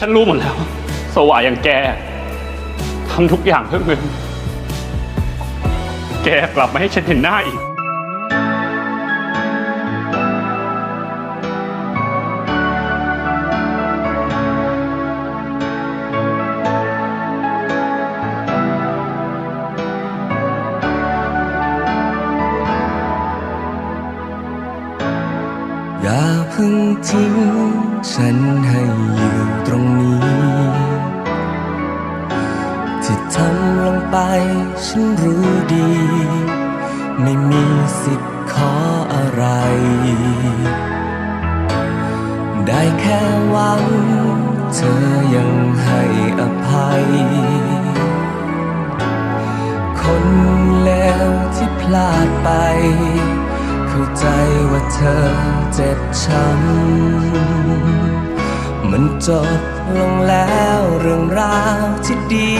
ฉันรู้หมดแล้ว สว่าอย่างแกทำทุกอย่างเพื่อเงิน แกกลับมาให้ฉันเห็นหน้าอีก พึ่งทิ้งฉันให้อยู่ตรงนี้ ที่ทำลงไปฉันรู้ดี ไม่มีสิทธิ เธอเจ็บช้ำมันจบลงแล้วเรื่องราวที่ดี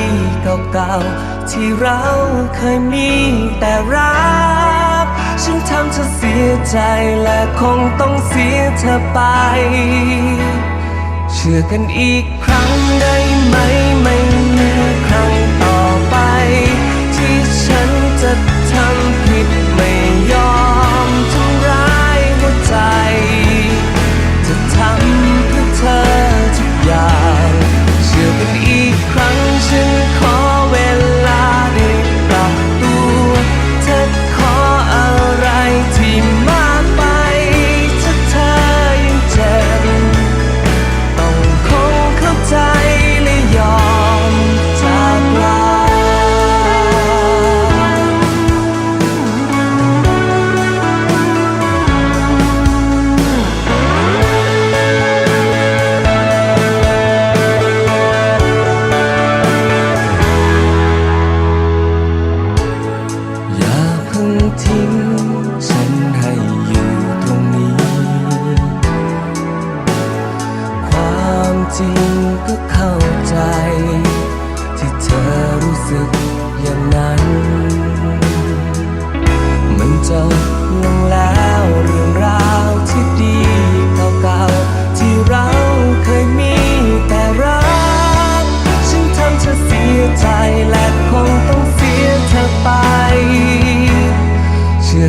เก่าๆที่เราเคยมีแต่รัก ฉันทำเธอเสียใจและคงต้องเสียเธอไป เชื่อกันอีกครั้งได้ไหมไม่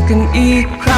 can eat crap.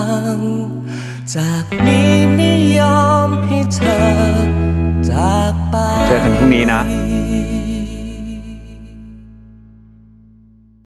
างจากนี้ไม่ยอมให้เธอจากไป เจอกันพรุ่งนี้นะ